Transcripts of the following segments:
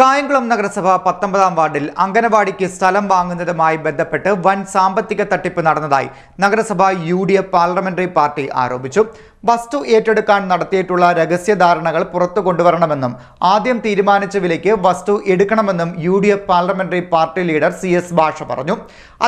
കായംകുളം നഗരസഭ പത്തൊമ്പതാം വാർഡിൽ അംഗനവാടിക്ക് സ്ഥലം വാങ്ങുന്നതുമായി ബന്ധപ്പെട്ട് വൻ സാമ്പത്തിക തട്ടിപ്പ് നടന്നതായി നഗരസഭ U D F parliamentary party ആരോപിച്ചു. വസ്തു ഏറ്റെടുക്കാൻ നടത്തിയിട്ടുള്ള രഹസ്യധാരണകൾ പുറത്തു കൊണ്ടുവരണമെന്നും ആദ്യം തീരുമാനിച്ച വിലയ്ക്ക് വസ്തു എടുക്കണമെന്നും U D F parliamentary party leader C S Basha പറഞ്ഞു.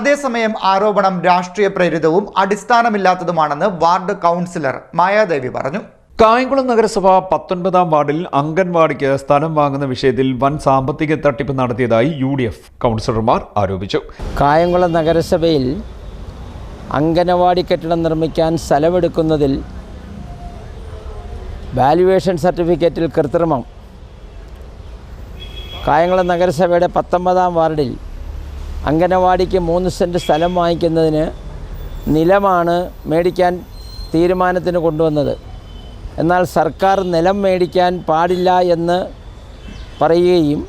അതേസമയം ആരോപണം രാഷ്ട്രീയ പ്രേരിതവും അടിസ്ഥാനമില്ലാത്തതുമാണെന്ന് വാർഡ് കൗൺസിലർ മായാദേവി പറഞ്ഞു. കായംകുളം നഗരസഭ പത്തൊൻപതാം വാർഡിൽ അംഗൻവാടിക്ക് സ്ഥലം വാങ്ങുന്ന വിഷയത്തിൽ വൻ സാമ്പത്തിക തട്ടിപ്പ് നടത്തിയതായി യു ഡി എഫ് കൗൺസിലർമാർ ആരോപിച്ചു. കായംകുളം നഗരസഭയിൽ അംഗനവാടി കെട്ടിടം നിർമ്മിക്കാൻ സ്ഥലമെടുക്കുന്നതിൽ വാല്യുവേഷൻ സർട്ടിഫിക്കറ്റിൽ കൃത്രിമം. കായംകുളം നഗരസഭയുടെ പത്തൊമ്പതാം വാർഡിൽ അംഗനവാടിക്ക് മൂന്ന് സെന്റ് സ്ഥലം വാങ്ങിക്കുന്നതിന് നിലമാണ് മേടിക്കാൻ തീരുമാനത്തിന് കൊണ്ടുവന്നത്. എന്നാൽ സർക്കാർ നിലം മേടിക്കാൻ പാടില്ല എന്ന് പറയുകയും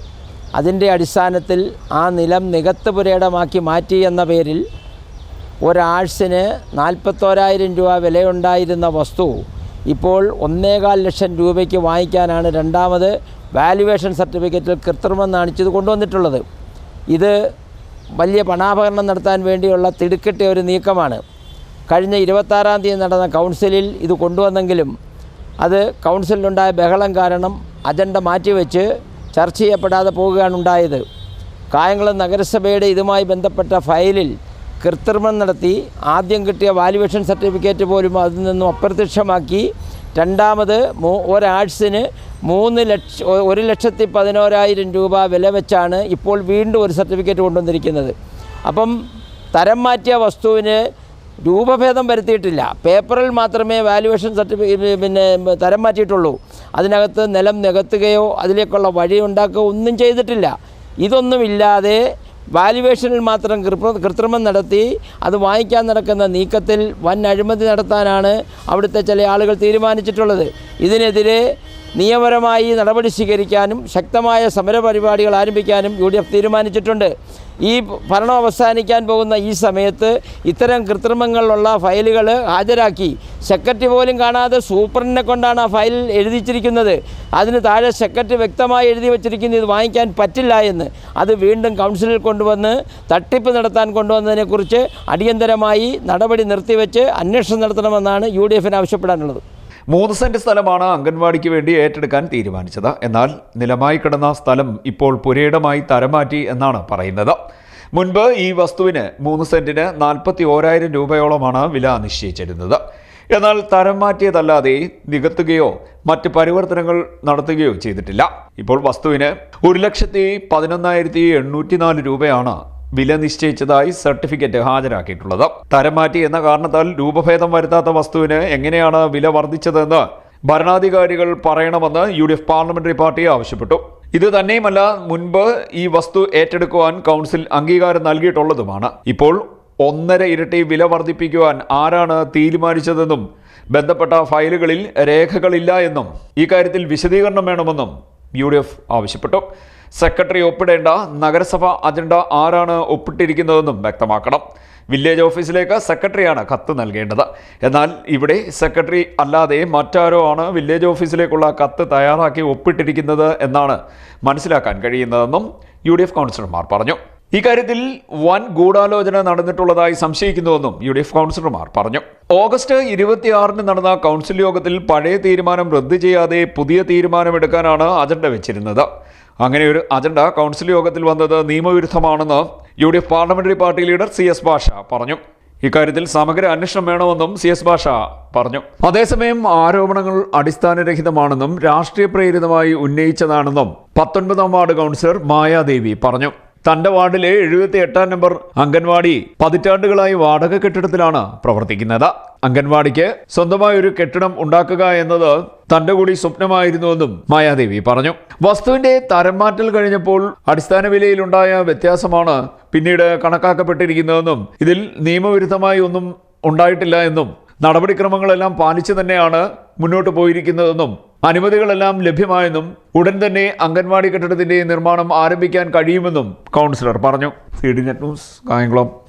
അതിന്റെ അടിസ്ഥാനത്തിൽ ആ നിലം നികത്ത് പുരേടമാക്കി മാറ്റി എന്ന പേരിൽ ഒരാഴ്സിന് നാൽപ്പത്തോരായിരം രൂപ വിലയുണ്ടായിരുന്ന വസ്തു ഇപ്പോൾ ഒന്നേകാൽ ലക്ഷം രൂപയ്ക്ക് വാങ്ങിക്കാനാണ് രണ്ടാമത് വാല്യുവേഷൻ സർട്ടിഫിക്കറ്റിൽ കൃത്രിമം കാണിച്ചത് കൊണ്ടുവന്നിട്ടുള്ളത്. ഇത് വലിയ പണാപകരണം നടത്താൻ വേണ്ടിയുള്ള തിടുക്കിട്ട ഒരു നീക്കമാണ്. കഴിഞ്ഞ ഇരുപത്താറാം തീയതി നടന്ന കൗൺസിലിൽ ഇത് കൊണ്ടുവന്നെങ്കിലും അത് കൗൺസിലുണ്ടായ ബഹളം കാരണം അജണ്ട മാറ്റിവെച്ച് ചർച്ച ചെയ്യപ്പെടാതെ പോവുകയാണ് ഉണ്ടായത്. കായംകുളം നഗരസഭയുടെ ഇതുമായി ബന്ധപ്പെട്ട ഫയലിൽ കൃത്രിമം നടത്തി ആദ്യം കിട്ടിയ വാല്യുവേഷൻ സർട്ടിഫിക്കറ്റ് പോലും അതിൽ നിന്നും അപ്രത്യക്ഷമാക്കി. രണ്ടാമത് മൂ ഒരാഴ്സിന് മൂന്ന് ലക്ഷ ഒരു ലക്ഷത്തി പതിനോരായിരം രൂപ വില വെച്ചാണ് ഇപ്പോൾ വീണ്ടും ഒരു സർട്ടിഫിക്കറ്റ് കൊണ്ടുവന്നിരിക്കുന്നത്. അപ്പം തരം മാറ്റിയ വസ്തുവിന് രൂപഭേദം വരുത്തിയിട്ടില്ല. പേപ്പറിൽ മാത്രമേ വാല്യുവേഷൻ സർട്ടിഫിക്കറ്റ് പിന്നെ തരം മാറ്റിയിട്ടുള്ളൂ. അതിനകത്ത് നിലം നികത്തുകയോ അതിലേക്കുള്ള വഴി ഉണ്ടാക്കുകയോ ഒന്നും ചെയ്തിട്ടില്ല. ഇതൊന്നുമില്ലാതെ വാല്യുവേഷനിൽ മാത്രം കൃത്രിമം നടത്തി അത് വാങ്ങിക്കാൻ നടക്കുന്ന നീക്കത്തിൽ വൻ അഴിമതി നടത്താനാണ് അവിടുത്തെ ചില ആളുകൾ തീരുമാനിച്ചിട്ടുള്ളത്. ഇതിനെതിരെ നിയമപരമായി നടപടി സ്വീകരിക്കാനും ശക്തമായ സമരപരിപാടികൾ ആരംഭിക്കാനും യു ഡി എഫ് തീരുമാനിച്ചിട്ടുണ്ട്. ഈ ഭരണം അവസാനിക്കാൻ പോകുന്ന ഈ സമയത്ത് ഇത്തരം കൃത്രിമങ്ങളിലുള്ള ഫയലുകൾ ഹാജരാക്കി. സെക്രട്ടറി പോലും കാണാതെ സൂപ്രണ്ടിനെ കൊണ്ടാണ് ആ ഫയൽ എഴുതിച്ചിരിക്കുന്നത്. അതിന് താഴെ സെക്രട്ടറി വ്യക്തമായി എഴുതി വച്ചിരിക്കുന്നത് ഇത് വാങ്ങിക്കാൻ പറ്റില്ല എന്ന്. അത് വീണ്ടും കൗൺസിലിൽ കൊണ്ടുവന്ന് തട്ടിപ്പ് നടത്താൻ കൊണ്ടുവന്നതിനെക്കുറിച്ച് അടിയന്തരമായി നടപടി നിർത്തിവെച്ച് അന്വേഷണം നടത്തണമെന്നാണ് യു ഡി എഫിന് ആവശ്യപ്പെടാനുള്ളത്. മൂന്ന് സെന്റ് സ്ഥലമാണ് അംഗൻവാടിക്ക് വേണ്ടി ഏറ്റെടുക്കാൻ തീരുമാനിച്ചത്. എന്നാൽ നിലമായി കിടന്ന സ്ഥലം ഇപ്പോൾ പുരയിടമായി തരമാറ്റി എന്നാണ് പറയുന്നത്. മുൻപ് ഈ വസ്തുവിന് മൂന്ന് സെന്റിന് നാൽപ്പത്തി ഓരായിരം രൂപയോളമാണ് വില നിശ്ചയിച്ചിരുന്നത്. എന്നാൽ തരം മാറ്റിയതല്ലാതെ നികത്തുകയോ മറ്റ് പരിവർത്തനങ്ങൾ നടത്തുകയോ ചെയ്തിട്ടില്ല. ഇപ്പോൾ വസ്തുവിന് ഒരു ലക്ഷത്തി പതിനൊന്നായിരത്തി എണ്ണൂറ്റി നാല് രൂപയാണ് വില നിശ്ചയിച്ചതായി സർട്ടിഫിക്കറ്റ് ഹാജരാക്കിയിട്ടുള്ളത്. തരംമാറ്റി എന്ന കാരണത്താൽ രൂപഭേദം വരുത്താത്ത വസ്തുവിന് എങ്ങനെയാണ് വില വർദ്ധിച്ചതെന്ന് ഭരണാധികാരികൾ പറയണമെന്ന് U D F parliamentary party ആവശ്യപ്പെട്ടു. ഇത് തന്നെയുമല്ല മുൻപ് ഈ വസ്തു ഏറ്റെടുക്കുവാൻ കൗൺസിൽ അംഗീകാരം നൽകിയിട്ടുള്ളതുമാണ്. ഇപ്പോൾ ഒന്നര ഇരട്ടി വില വർദ്ധിപ്പിക്കുവാൻ ആരാണ് തീരുമാനിച്ചതെന്നും ബന്ധപ്പെട്ട ഫയലുകളിൽ രേഖകളില്ല എന്നും ഇക്കാര്യത്തിൽ വിശദീകരണം വേണമെന്നും യു ആവശ്യപ്പെട്ടു. സെക്രട്ടറി ഒപ്പിടേണ്ട നഗരസഭ അജണ്ട ആരാണ് ഒപ്പിട്ടിരിക്കുന്നതെന്നും വ്യക്തമാക്കണം. വില്ലേജ് ഓഫീസിലേക്ക് സെക്രട്ടറിയാണ് കത്ത് നൽകേണ്ടത്. എന്നാൽ ഇവിടെ സെക്രട്ടറി അല്ലാതെ മറ്റാരോ ആണ് വില്ലേജ് ഓഫീസിലേക്കുള്ള കത്ത് തയ്യാറാക്കി ഒപ്പിട്ടിരിക്കുന്നത് എന്നാണ് മനസ്സിലാക്കാൻ കഴിയുന്നതെന്നും യു ഡി എഫ് കൗൺസിലർമാർ പറഞ്ഞു. ഇക്കാര്യത്തിൽ വൻ ഗൂഢാലോചന നടന്നിട്ടുള്ളതായി സംശയിക്കുന്നുവെന്നും യു ഡി എഫ് കൗൺസിലർമാർ പറഞ്ഞു. ഓഗസ്റ്റ് ഇരുപത്തിയാറിന് നടന്ന കൗൺസിൽ യോഗത്തിൽ പഴയ തീരുമാനം റദ്ദു ചെയ്യാതെ പുതിയ തീരുമാനമെടുക്കാനാണ് അജണ്ട വെച്ചിരുന്നത്. അങ്ങനെ ഒരു അജണ്ട കൗൺസിൽ യോഗത്തിൽ വന്നത് നിയമവിരുദ്ധമാണെന്ന് U D F parliamentary party leader C S Basha പറഞ്ഞു. ഇക്കാര്യത്തിൽ സമഗ്ര അന്വേഷണം വേണമെന്നും സി എസ് ഭാഷ പറഞ്ഞു. അതേസമയം ആരോപണങ്ങൾ അടിസ്ഥാനരഹിതമാണെന്നും രാഷ്ട്രീയ പ്രേരിതമായി ഉന്നയിച്ചതാണെന്നും പത്തൊൻപതാം വാർഡ് കൗൺസിലർ മായാദേവി പറഞ്ഞു. തന്റെ വാർഡിലെ എഴുപത്തി എട്ടാം നമ്പർ അംഗൻവാടി പതിറ്റാണ്ടുകളായി വാടക കെട്ടിടത്തിലാണ് പ്രവർത്തിക്കുന്നത്. അംഗൻവാടിക്ക് സ്വന്തമായ ഒരു കെട്ടിടം ഉണ്ടാക്കുക എന്നത് തന്റെ കൂടി സ്വപ്നമായിരുന്നുവെന്നും മായാദേവി പറഞ്ഞു. വസ്തുവിന്റെ തരം മാറ്റൽ കഴിഞ്ഞപ്പോൾ അടിസ്ഥാന വിലയിലുണ്ടായ വ്യത്യാസമാണ് പിന്നീട് കണക്കാക്കപ്പെട്ടിരിക്കുന്നതെന്നും ഇതിൽ നിയമവിരുദ്ധമായി ഒന്നും ഉണ്ടായിട്ടില്ല എന്നും നടപടിക്രമങ്ങളെല്ലാം പാലിച്ചു തന്നെയാണ് മുന്നോട്ട് പോയിരിക്കുന്നതെന്നും അനുമതികളെല്ലാം ലഭ്യമായെന്നും ഉടൻ തന്നെ അംഗൻവാടി കെട്ടിടത്തിന്റെ നിർമ്മാണം ആരംഭിക്കാൻ കഴിയുമെന്നും കൗൺസിലർ പറഞ്ഞു. C D net news Kayamkulam.